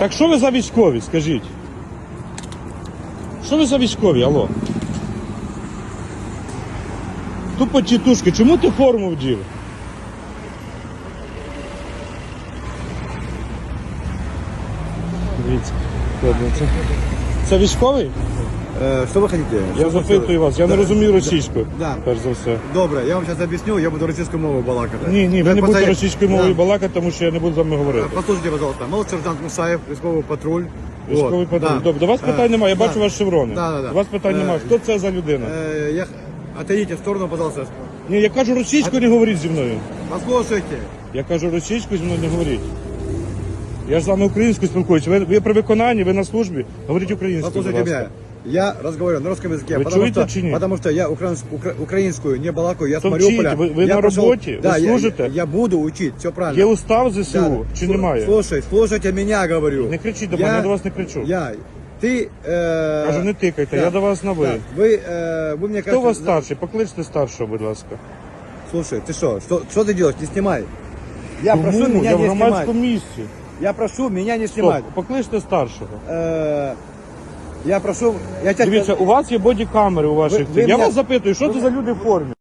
Так що ви за військові, скажіть? Що ви за військові, алло? Тупо тітушки, чому ти форму вдів? Дивіться. це- Це військовий? Э, что вы хотите? Я Что вы запитую хотите? вас, я не Да. розумію російську. Да. Перш за все. Добре, я вам зараз об'ясню, я буду російською мовою балакати. Ні, ні, ви не будете Пацани- російською мовою Да. балакати, тому що я не буду з вами говорити. Послухайте, пожалуйста, молодший сержант Мусаєв, військовий патруль. Військовий Вот, патруль. да. Добре, до вас Е, питань немає, я да. бачу ваші шеврони. Да, да, да. До вас питань Е, немає. Хто це за людина? Э, я... Отойдите в сторону, пожалуйста. Ні, я кажу російською, не говоріть зі мною. Послушайте. Я кажу російською, зі мною не говоріть. Я ж з вами українською спілкуюся. Ви, ви при виконанні, ви на службі. Говоріть українською, будь Послушайте ласка. меня. Я разговариваю на русском языке, Вы потому, чуете что, чи нет? потому что я украинс- укра- украинскую не балакаю, я с То Мариуполя. вчите, вы- вы я на пошел- работе, вы да, я- служите? Я, я буду учить, все правильно. Є устав ЗСУ Да, да. чи Слу- немає? Слушай, слушайте меня, говорю. Не кричіть до мене, я до вас не кричу. Я, ты... Э, Кажу, не тикайте, я до вас на ви. Да, вы, э, вы мне Хто у вас кажется... старший? Покличте старшого, будь ласка. Слушай, ты что, что, что ты делаешь? Не снимай. Я прошу Тому меня я в не громадському снимать. місці. Я прошу меня не Стоп, снимать. покличте старшого. Э, я прошу... Я тебя... Дивіться, у вас є бодікамери у ваших. Ви- ви я мене- вас запитую, що це за люди в формі?